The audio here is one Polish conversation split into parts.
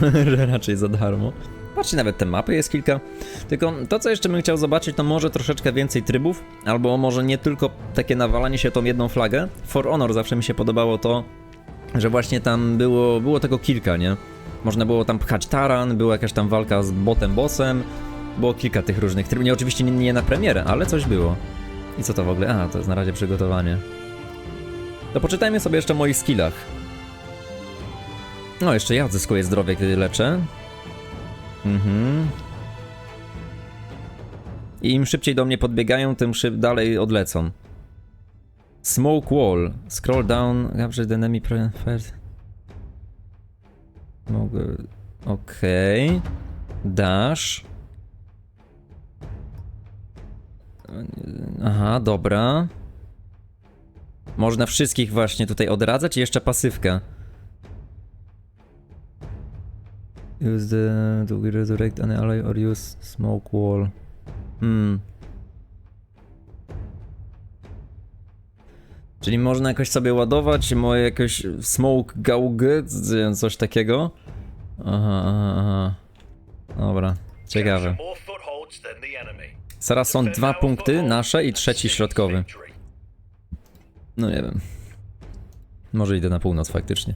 że raczej za darmo. Patrzcie, nawet te mapy jest kilka. Tylko to, co jeszcze bym chciał zobaczyć, to może troszeczkę więcej trybów, albo może nie tylko takie nawalanie się tą jedną flagę. For Honor zawsze mi się podobało to, że właśnie tam było, było tego kilka, nie? Można było tam pchać taran, była jakaś tam walka z botem bossem, było kilka tych różnych trybów. Nie, oczywiście nie, nie na premierę, ale coś było. I co to w ogóle? A, to jest na razie przygotowanie. To poczytajmy sobie jeszcze o moich skillach. No, jeszcze ja odzyskuję zdrowie, kiedy leczę. Mhm. I im szybciej do mnie podbiegają, tym dalej odlecą. Smoke wall. Scroll down. The enemy pre- first. Mogę. Okej. Dash. Aha, dobra. Można wszystkich właśnie tutaj odradzać i jeszcze pasywkę. Use the to resurrect an ally or use smoke wall. Hmm. Czyli można jakoś sobie ładować moje jakieś smoke gaugy, coś takiego. Aha, aha, aha. Dobra, ciekawe. Zaraz są dwa punkty, nasze i trzeci środkowy. No nie wiem. Może idę na północ faktycznie.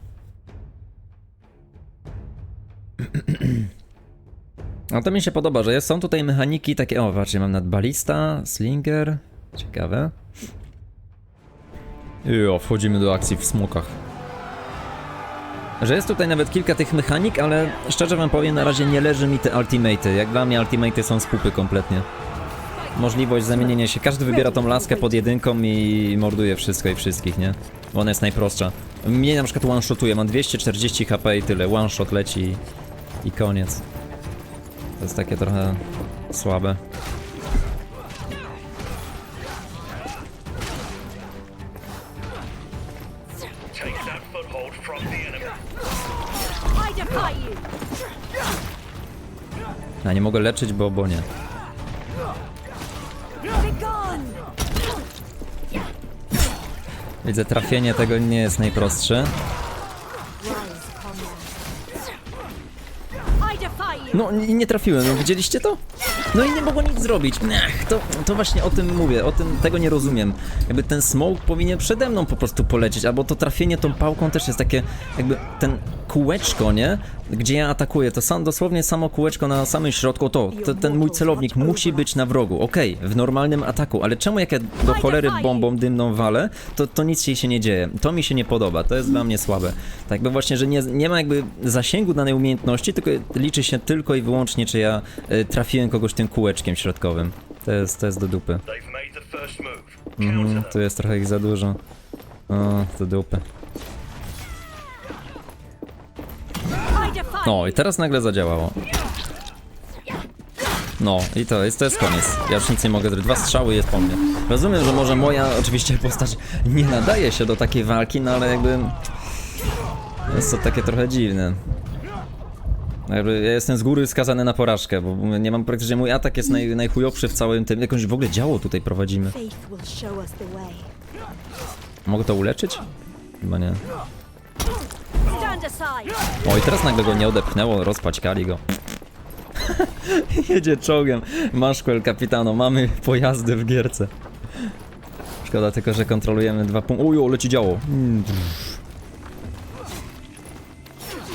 No to mi się podoba, że są tutaj mechaniki takie, o patrzcie, mam nadbalista, slinger, ciekawe. I o, wchodzimy do akcji w smokach. Że jest tutaj nawet kilka tych mechanik, ale szczerze wam powiem, na razie nie leży mi te ultimaty. Jak dla mnie ultimaty są z pupy kompletnie. Możliwość zamienienia się, każdy wybiera tą laskę pod jedynką i morduje wszystko i wszystkich, nie? Bo ona jest najprostsza. Mnie na przykład one-shotuje, mam 240 HP i tyle, one-shot leci i koniec. To jest takie trochę słabe. Take that foothold from the enemy. I defy you! A nie mogę leczyć, bo, bo nie. Widzę, trafienie tego nie jest najprostsze. No i nie trafiłem, no widzieliście to? No i nie mogło nic zrobić. Ech, to, to właśnie o tym mówię, o tym tego nie rozumiem. Jakby ten smoke powinien przede mną po prostu polecieć, albo to trafienie tą pałką też jest takie, jakby ten kółeczko, nie? Gdzie ja atakuję, to sam, dosłownie samo kółeczko na samym środku, to, to ten mój celownik musi być na wrogu, okej, w normalnym ataku, ale czemu jak ja do cholery bombą dymną walę, to, to nic się, się nie dzieje. To mi się nie podoba, to jest dla mnie słabe. Tak jakby właśnie, że nie, nie ma jakby zasięgu danej umiejętności, tylko liczy się tylko i wyłącznie, czy ja y, trafiłem kogoś tym kółeczkiem środkowym. To jest, to jest do dupy. Mhm, tu jest trochę ich za dużo. O, do dupy. No i teraz nagle zadziałało. No i to jest, to jest koniec. Ja już nic nie mogę zrobić. Dwa strzały jest po mnie. Rozumiem, że może moja oczywiście postać nie nadaje się do takiej walki, no ale jakby... Jest to takie trochę dziwne. Jakby ja jestem z góry skazany na porażkę, bo nie mam praktycznie... Mój atak jest naj, najchujowszy w całym tym... Jakąś w ogóle działo tutaj prowadzimy. Mogę to uleczyć? Chyba nie. Stand aside! O i teraz nagle go nie odepchnęło, rozpaćkali go. Jedzie czołgiem. Maszkwel, kapitano, mamy pojazdy w gierce. Szkoda tylko, że kontrolujemy dwa punkty. Ujo, leci działo.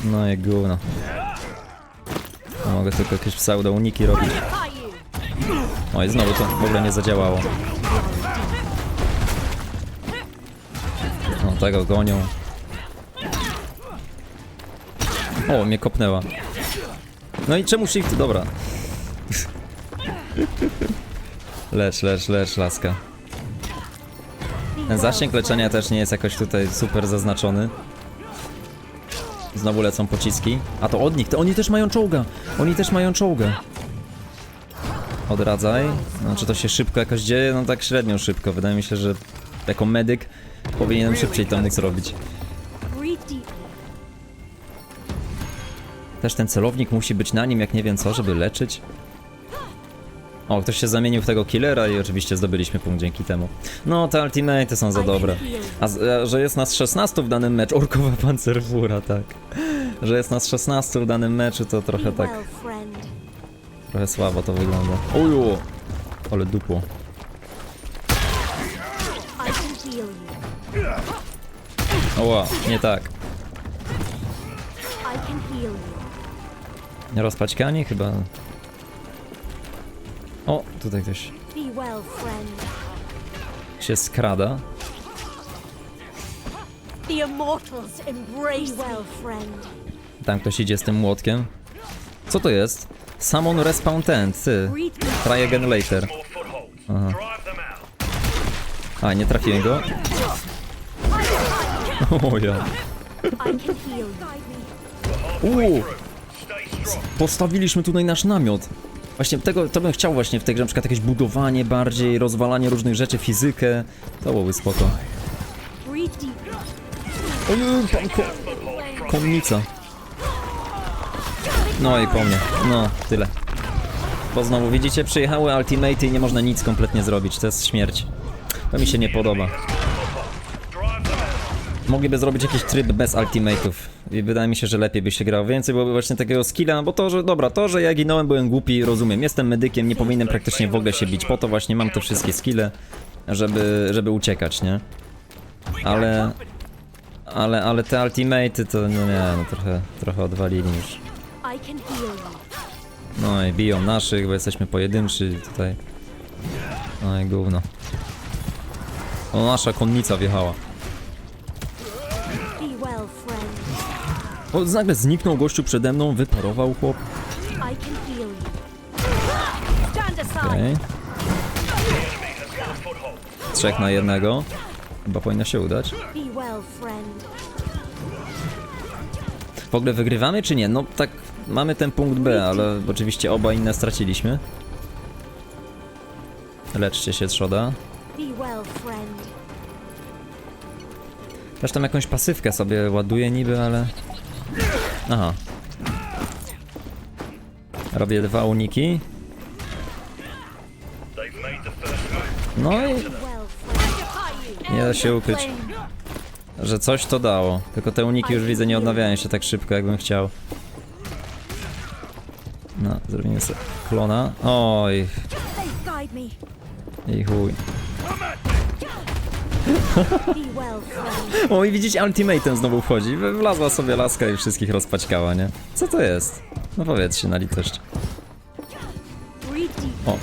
No i gówno. Mogę tylko jakieś pseudo uniki robić. Defy you! O i znowu to w ogóle nie zadziałało. No tego gonią. O, mnie kopnęła. No i czemu shift? Dobra. Lecz, lecz, lecz, laska. Ten zasięg leczenia też nie jest jakoś tutaj super zaznaczony. Znowu lecą pociski. A to od nich, to oni też mają czołga. Oni też mają czołgę. Odradzaj. No, czy to się szybko jakoś dzieje? No tak średnio szybko. Wydaje mi się, że jako medyk powinienem szybciej to mógł zrobić. Też ten celownik musi być na nim, jak nie wiem co, żeby leczyć. O, ktoś się zamienił w tego killera i oczywiście zdobyliśmy punkt dzięki temu. No, te ultimate są za dobre. A, a że jest nas 16 w danym meczu, orkowa pancerfura, tak. że jest nas 16 w danym meczu, to trochę tak, trochę słabo to wygląda. Uju! Ale dupło. Oła, nie tak. I can heal you. Rozpaćkani chyba. O, tutaj ktoś się skrada. Tam ktoś idzie z tym młotkiem. Co to jest? Summon respawn tent, ty. Try again later. Out. A, nie trafiłem go. O ja. Uuu. Postawiliśmy tutaj nasz namiot. Właśnie tego, to bym chciał właśnie w tej grze, na przykład jakieś budowanie bardziej, rozwalanie różnych rzeczy, fizykę. To byłoby spoko. Ojej, pan ko konnica. No i po mnie. No, tyle. Bo znowu, widzicie, przyjechały ultimate i nie można nic kompletnie zrobić. To jest śmierć. To mi się nie podoba. Mogliby zrobić jakiś tryb bez ultimate'ów. I wydaje mi się, że lepiej by się grało. Więcej byłoby właśnie takiego skilla, bo to, że dobra, to, że ja ginąłem, byłem głupi, rozumiem. Jestem medykiem, nie powinienem praktycznie w ogóle się bić. Po to właśnie mam te wszystkie skille, żeby, żeby uciekać, nie? Ale... Ale, ale te ultimate'y to no nie, no trochę, trochę odwalili już. No i biją naszych, bo jesteśmy pojedynczy tutaj. No i gówno. O, nasza konnica wjechała. O, nagle zniknął gościu przede mną, wyparował chłop. Okej. Trzech na jednego. Chyba powinno się udać. W ogóle wygrywamy czy nie? No tak, mamy ten punkt B, ale oczywiście oba inne straciliśmy. Leczcie się, trzoda. Be well, friend. Też tam jakąś pasywkę sobie ładuję niby, ale... Aha. Robię dwa uniki. No i nie da się ukryć, że coś to dało. Tylko te uniki już widzę nie odnawiają się tak szybko, jakbym chciał. No, zrobimy sobie klona. Oj, i chuj. O i widzicie, ultimatem znowu wchodzi. Wlazła sobie laska i wszystkich rozpaćkała, nie? Co to jest? No powiedzcie na litość. O.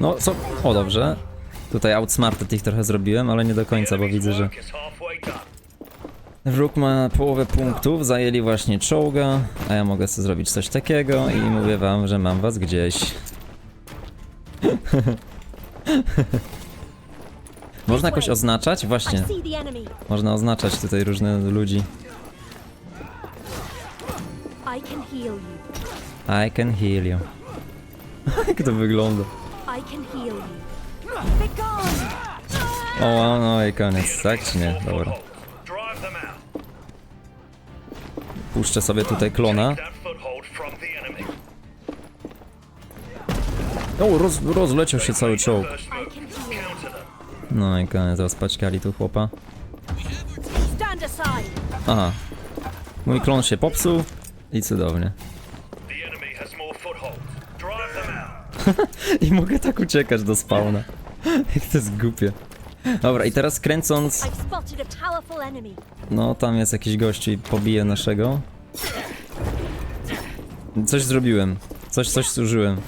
No co? O dobrze. Tutaj outsmarted ich trochę zrobiłem, ale nie do końca, bo widzę, że wróg ma połowę punktów, zajęli właśnie czołga, a ja mogę sobie zrobić coś takiego i mówię wam, że mam was gdzieś. Można jakoś oznaczać? Właśnie, można oznaczać tutaj różne ludzi. I can heal you. Jak to wygląda? O, no i koniec, tak czy nie? Dobra. Puszczę sobie tutaj klona. O, roz, rozleciał się cały czołg. No i koniec, rozpaćkali tu chłopa. Aha. Mój klon się popsuł i cudownie. I mogę tak uciekać do spawna. Jak to jest głupie. Dobra, i teraz kręcąc... No, tam jest jakiś gościu i pobije naszego. Coś zrobiłem. Coś, coś zużyłem.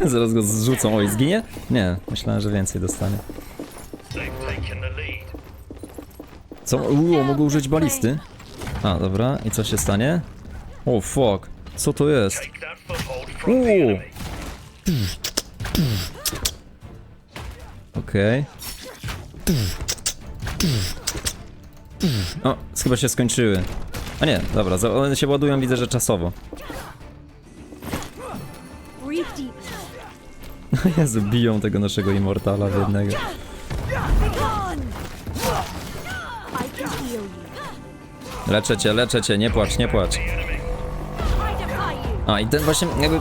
Zaraz go zrzucą. Oj, zginie? Nie, myślałem, że więcej dostanie. Co? Uuu, mogę użyć balisty. A, dobra. I co się stanie? O, fuck. Co to jest? Take Okej. O, chyba się skończyły. A nie, dobra, one się ładują, widzę, że czasowo. Deep. Jezu, biją tego naszego Immortala jednego. Leczę cię, leczę cię, nie płacz, nie płacz. A, i ten właśnie, jakby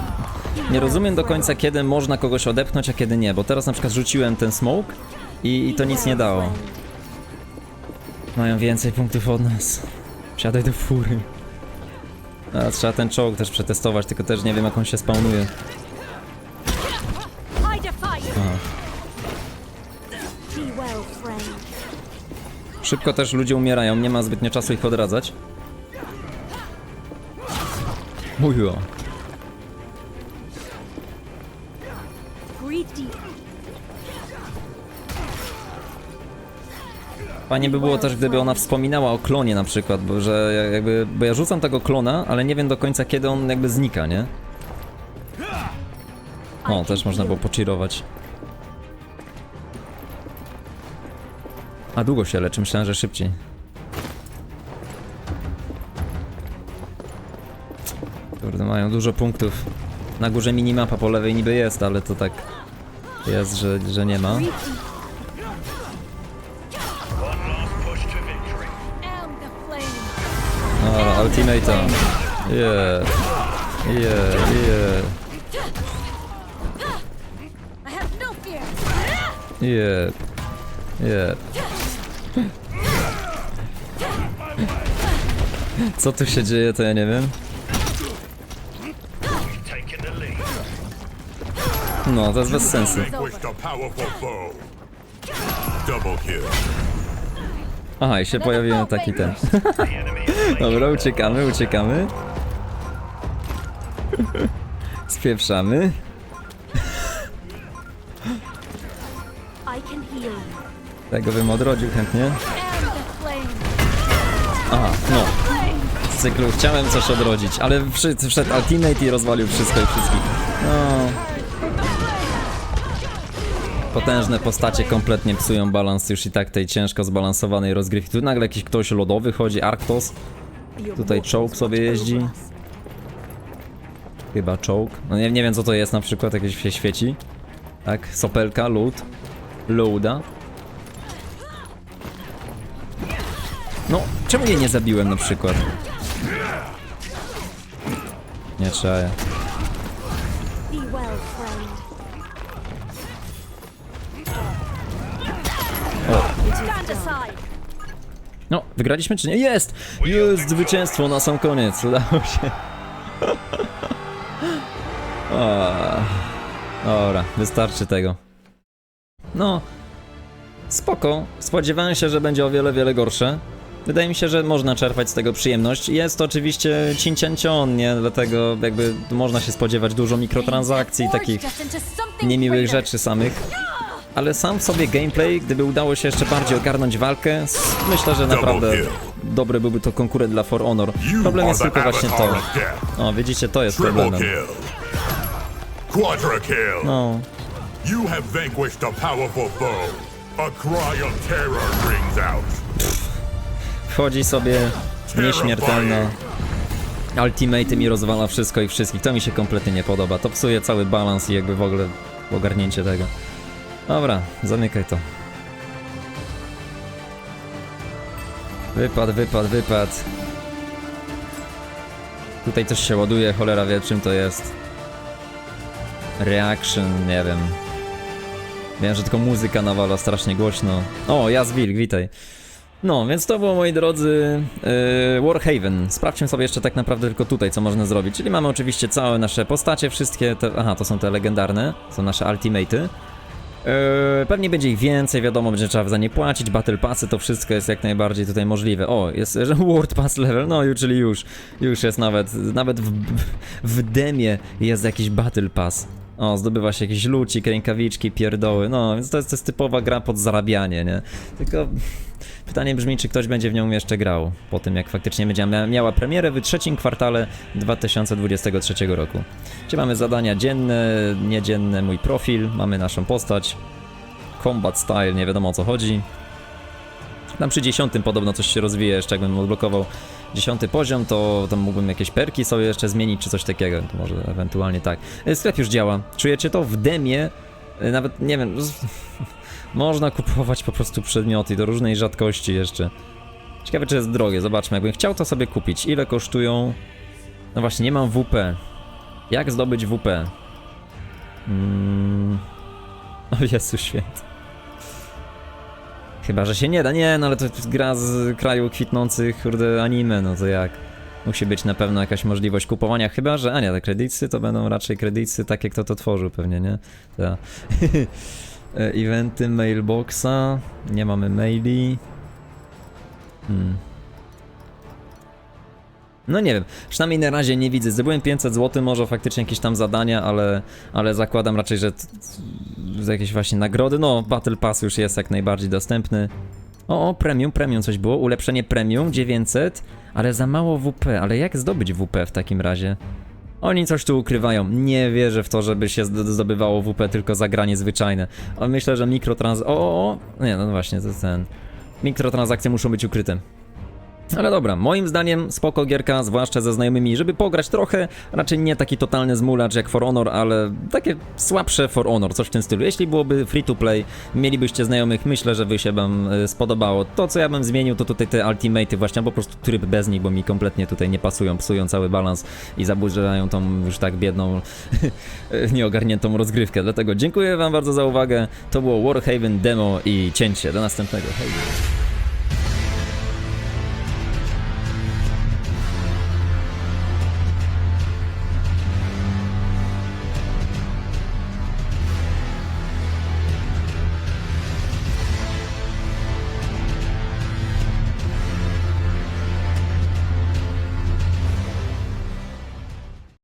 nie rozumiem do końca, kiedy można kogoś odepchnąć, a kiedy nie, bo teraz na przykład rzuciłem ten smoke i, i to nic nie dało. Mają więcej punktów od nas. Wsiadaj do fury. A trzeba ten czołg też przetestować, tylko też nie wiem jak on się spawnuje. Szybko też ludzie umierają, nie ma zbytnio czasu ich odradzać. Mówiło. Fajnie by było też, gdyby ona wspominała o klonie na przykład, bo że ja- jakby, bo ja rzucam tego klona, ale nie wiem do końca kiedy on jakby znika, nie? O, też można było pocheerować. A długo się leczy, myślałem, że szybciej. Kurde, mają dużo punktów. Na górze minimapa po lewej niby jest, ale to tak jest, że, że nie ma. Ultimatum. Yeah. Yeah, yeah. Yeah. Yeah. Co tu się dzieje, to ja nie wiem. No, to jest bez sensu. Aha, i się pojawił taki ten. Dobra, uciekamy, uciekamy. Spieprzamy. Tego bym odrodził chętnie. Aha, no. Z cyklu chciałem coś odrodzić, ale wszedł, wszedł Ultimate i rozwalił wszystko i wszystkich. No. Potężne postacie kompletnie psują balans już i tak tej ciężko zbalansowanej rozgrywki. Tu nagle jakiś ktoś lodowy chodzi, Arktos. Tutaj czołg sobie jeździ. Chyba czołg. No nie, nie wiem co to jest na przykład, jakieś się świeci. Tak, sopelka, lód. Loada. No, czemu jej nie zabiłem na przykład? Nie trzeba. Aside. No, wygraliśmy czy nie? Jest! Jest zwycięstwo na sam koniec, udało się. O, dobra, wystarczy tego. No, spoko. Spodziewałem się, że będzie o wiele, wiele gorsze. Wydaje mi się, że można czerpać z tego przyjemność. Jest to oczywiście cinciancion, nie? Dlatego jakby można się spodziewać dużo mikrotransakcji, takich into something niemiłych rzeczy samych. Ale sam w sobie gameplay, gdyby udało się jeszcze bardziej ogarnąć walkę, myślę, że naprawdę dobry byłby to konkurent dla For Honor. Problem jest tylko właśnie to. O, widzicie, to jest problemem. No, You have vanquished a powerful foe. A cry of terror rings out. wchodzi sobie nieśmiertelna. Ultimate mi rozwala wszystko i wszystkich. To mi się kompletnie nie podoba. To psuje cały balans i jakby w ogóle ogarnięcie tego. Dobra, zamykaj to. Wypad, wypad, wypad. Tutaj coś się ładuje, cholera wie czym to jest. Reaction, nie wiem. Wiem, że tylko muzyka nawala strasznie głośno. O, Jazz Wilk, witaj. No, więc to było, moi drodzy, yy, Warhaven. Sprawdźmy sobie jeszcze tak naprawdę tylko tutaj, co można zrobić. Czyli mamy oczywiście całe nasze postacie, wszystkie te... Aha, to są te legendarne, są nasze ultimaty. Yy, pewnie będzie ich więcej, wiadomo, będzie trzeba za nie płacić, battle passy, to wszystko jest jak najbardziej tutaj możliwe. O, jest World Pass level, no czyli już, już jest nawet, nawet w, w demie jest jakiś battle pass. O, zdobywa się jakieś lucik, rękawiczki, pierdoły, no, więc to jest, to jest typowa gra pod zarabianie, nie? Tylko pytanie brzmi, czy ktoś będzie w nią jeszcze grał, po tym jak faktycznie będzie mia- miała premierę w trzecim kwartale 2023 roku. Gdzie mamy zadania dzienne, niedzienne, mój profil, mamy naszą postać, combat style, nie wiadomo o co chodzi. Tam przy dziesiątym podobno coś się rozwija jeszcze, jakbym odblokował dziesiąty poziom, to tam mógłbym jakieś perki sobie jeszcze zmienić, czy coś takiego, to może ewentualnie tak. E, Sklep już działa, czujecie to? W demie, e, nawet, nie wiem, można kupować po prostu przedmioty do różnej rzadkości jeszcze. Ciekawe, czy jest drogie, zobaczmy, jakbym chciał to sobie kupić, ile kosztują... No właśnie, nie mam WP. Jak zdobyć WP? Mm. O Jezu święty. Chyba, że się nie da. Nie, no ale to gra z kraju kwitnących, kurde, anime, no to jak? Musi być na pewno jakaś możliwość kupowania, chyba, że... A nie, te kredycy to będą raczej kredycy takie, kto to tworzył pewnie, nie? Ta. E, Eventy, mailboxa, nie mamy maili. Hmm. No nie wiem, przynajmniej na razie nie widzę. Zdobyłem 500 zł, może faktycznie jakieś tam zadania, ale, ale zakładam raczej, że t- t- z jakieś właśnie nagrody. No, Battle Pass już jest jak najbardziej dostępny. O, o, premium, premium coś było, ulepszenie premium 900, ale za mało WP, ale jak zdobyć WP w takim razie? Oni coś tu ukrywają. Nie wierzę w to, żeby się zd- zdobywało WP tylko za granie zwyczajne. Myślę, że mikrotrans... O, o, o! Nie, no właśnie, to ten... Mikrotransakcje muszą być ukryte. Ale dobra, moim zdaniem spoko gierka, zwłaszcza ze znajomymi, żeby pograć trochę, raczej nie taki totalny zmulacz jak For Honor, ale takie słabsze For Honor, coś w tym stylu. Jeśli byłoby free to play, mielibyście znajomych, myślę, że wy się wam y, spodobało. To co ja bym zmienił, to tutaj te ultimaty właśnie, po prostu tryb bez nich, bo mi kompletnie tutaj nie pasują, psują cały balans i zaburzają tą już tak biedną, nieogarniętą rozgrywkę. Dlatego dziękuję wam bardzo za uwagę, to było Warhaven demo i cięcie. Do następnego. Hej!